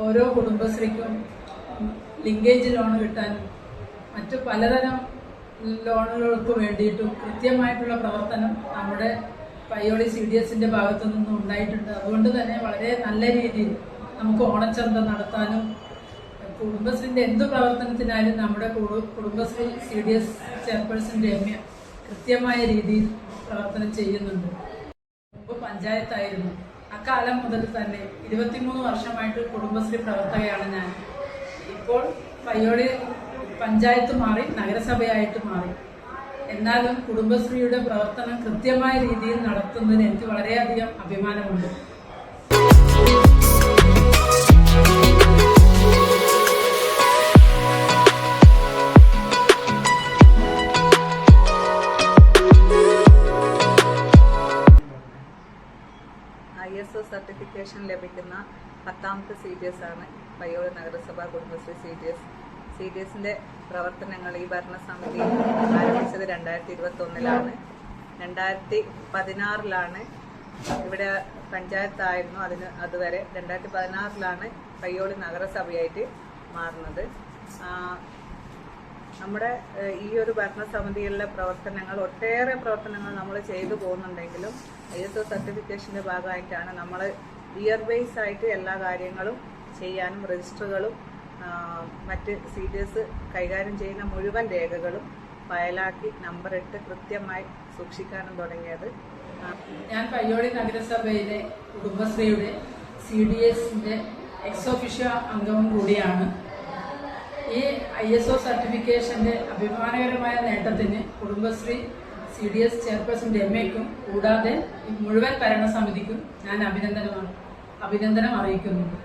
ഓരോ കുടുംബശ്രീക്കും linkage loan കിട്ടാനും മറ്റു പലതരം ലോണുകൾക്ക് വേണ്ടിയിട്ടും കൃത്യമായിട്ടുള്ള പ്രവർത്തനം നമ്മുടെ പയ്യോളി സി ഡി എസിന്റെ ഭാഗത്തു നിന്നും ഉണ്ടായിട്ടുണ്ട്. അതുകൊണ്ട് തന്നെ വളരെ നല്ല രീതിയിൽ നമുക്ക് ഓണച്ചന്ത നടത്താനും കുടുംബശ്രീന്റെ എന്ത് പ്രവർത്തനത്തിനായാലും നമ്മുടെ കുടു- Kudumbashree C D S chairperson Ramya കൃത്യമായ രീതിയിൽ പ്രവർത്തനം ചെയ്യുന്നുണ്ട്. മുമ്പ് പഞ്ചായത്തായിരുന്നു. അക്കാലം മുതൽ തന്നെ ഇരുപത്തിമൂന്ന് വർഷമായിട്ട് കുടുംബശ്രീ പ്രവർത്തകയാണ് ഞാൻ. ഇപ്പോൾ പയ്യോളി പഞ്ചായത്ത് മാറി നഗരസഭയായിട്ട് മാറി. എന്നാലും കുടുംബശ്രീയുടെ പ്രവർത്തനം കൃത്യമായ രീതിയിൽ നടത്തുന്നതിന് എനിക്ക് വളരെയധികം അഭിമാനമുണ്ട്. എസ് ഒ സർട്ടിഫിക്കേഷൻ ലഭിക്കുന്ന പത്താമത്തെ സി ഡി എസ് ആണ് പയ്യോളി നഗരസഭ Kudumbashree C D S. C D എസിന്റെ പ്രവർത്തനങ്ങൾ ഈ ഭരണസമിതി ആരംഭിച്ചത് രണ്ടായിരത്തി ഇരുപത്തി ഒന്നിലാണ് രണ്ടായിരത്തി പതിനാറിലാണ് ഇവിടെ പഞ്ചായത്തായിരുന്നു അതിന് അതുവരെ. രണ്ടായിരത്തി പതിനാറിലാണ് പയ്യോളി നഗരസഭയായിട്ട് മാറുന്നത്. നമ്മുടെ ഈ ഒരു ഭരണസമിതിയിലെ പ്രവർത്തനങ്ങൾ ഒട്ടേറെ പ്രവർത്തനങ്ങൾ നമ്മൾ ചെയ്തു പോകുന്നുണ്ടെങ്കിലും ഐ എസ് ഒ സർട്ടിഫിക്കേഷന്റെ ഭാഗമായിട്ടാണ് നമ്മൾ ഇയർ ബേസ് ആയിട്ട് എല്ലാ കാര്യങ്ങളും ചെയ്യാനും രജിസ്റ്ററുകളും മറ്റ് സി ഡി എസ് കൈകാര്യം ചെയ്യുന്ന മുഴുവൻ രേഖകളും ഫയലാക്കി നമ്പർ ഇട്ട് കൃത്യമായി സൂക്ഷിക്കാനും തുടങ്ങിയത്. ഞാൻ പയ്യോളി നഗരസഭയിലെ കുടുംബശ്രീയുടെ സി ഡി എസിന്റെ എക്സ് ഒഫീഷ്യ അംഗവും കൂടിയാണ്. ഈ ഐ എസ് ഒ സർട്ടിഫിക്കേഷന്റെ അഭിമാനകരമായ നേട്ടത്തിന് Kudumbashree C D S chairperson രമ്യയ്ക്കും കൂടാതെ മുഴുവൻ ഭരണസമിതിക്കും ഞാൻ അഭിനന്ദനമാണ്. അഭിനന്ദനം അറിയിക്കുന്നുണ്ട്.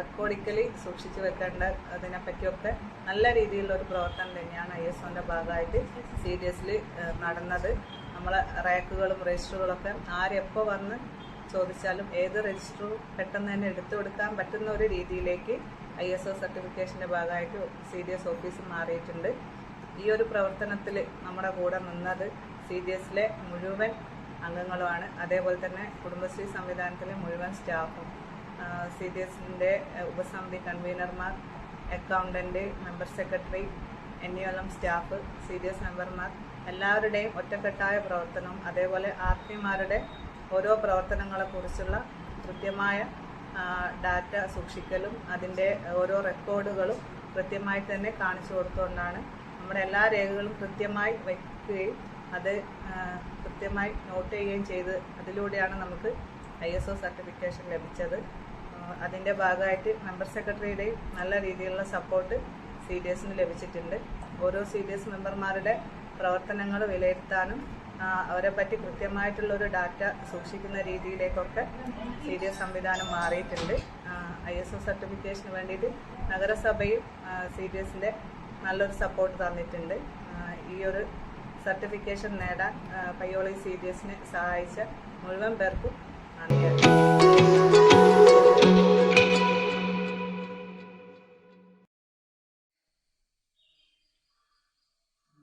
റെക്കോർഡിക്കലി സൂക്ഷിച്ചു വെക്കേണ്ട അതിനെപ്പറ്റിയൊക്കെ നല്ല രീതിയിലുള്ള ഒരു പ്രവർത്തനം തന്നെയാണ് ഐ എസ് ഒന്റെ ഭാഗമായിട്ട് സി ഡി എസിൽ നടന്നത്. നമ്മളെ റാക്കുകളും രജിസ്റ്ററുകളൊക്കെ ആരെപ്പോൾ വന്ന് ചോദിച്ചാലും ഏത് രജിസ്റ്ററും പെട്ടെന്ന് തന്നെ എടുത്തു കൊടുക്കാൻ പറ്റുന്ന ഒരു രീതിയിലേക്ക് ഐ എസ് ഒ സർട്ടിഫിക്കേഷന്റെ ഭാഗമായിട്ട് സി ഡി എസ് ഓഫീസ് മാറിയിട്ടുണ്ട്. ഈ ഒരു പ്രവർത്തനത്തിൽ നമ്മുടെ കൂടെ നിന്നത് സി ഡി എസിലെ മുഴുവൻ അംഗങ്ങളുമാണ്. അതേപോലെ തന്നെ കുടുംബശ്രീ സംവിധാനത്തിലെ മുഴുവൻ സ്റ്റാഫും. സി ഡി എസിന്റെ ഉപസമിതി കൺവീനർമാർ അക്കൗണ്ടന്റ് മെമ്പർ സെക്രട്ടറി എന്നിവെല്ലാം സ്റ്റാഫ് സി ഡി എസ് മെമ്പർമാർ എല്ലാവരുടെയും ഒറ്റക്കെട്ടായ പ്രവർത്തനം അതേപോലെ ആർ പിമാരുടെ ഓരോ പ്രവർത്തനങ്ങളെക്കുറിച്ചുള്ള കൃത്യമായ ഡാറ്റ സൂക്ഷിക്കലും അതിന്റെ ഓരോ റെക്കോർഡുകളും കൃത്യമായി തന്നെ കാണിച്ചു കൊടുത്തുകൊണ്ടാണ് നമ്മുടെ എല്ലാ രേഖകളും കൃത്യമായി വയ്ക്കുകയും അത് കൃത്യമായി നോട്ട് ചെയ്യുകയും ചെയ്ത് അതിലൂടെയാണ് നമുക്ക് ഐ എസ് ഒ സർട്ടിഫിക്കേഷൻ ലഭിച്ചത്. അതിന്റെ ഭാഗമായിട്ട് മെമ്പർ സെക്രട്ടറിയുടെയും നല്ല രീതിയിലുള്ള സപ്പോർട്ട് സി ഡി എസിന് ലഭിച്ചിട്ടുണ്ട്. ഓരോ സി ഡി എസ് മെമ്പർമാരുടെ പ്രവർത്തനങ്ങൾ വിലയിരുത്താനും അവരെ പറ്റി കൃത്യമായിട്ടുള്ള ഒരു ഡാറ്റ സൂക്ഷിക്കുന്ന രീതിയിലേക്കൊക്കെ സി ഡി എസ് സംവിധാനം മാറിയിട്ടുണ്ട്. ഐ എസ് ഒ സർട്ടിഫിക്കേഷന് വേണ്ടിയിട്ട് നഗരസഭയും സി ഡി എസിന്റെ നല്ലൊരു സപ്പോർട്ട് തന്നിട്ടുണ്ട്. ഈ ഒരു സർട്ടിഫിക്കേഷൻ നേടാൻ പയ്യോളി സി ഡി എസിനെ സഹായിച്ച മുഴുവൻ പേർക്കും നന്ദി.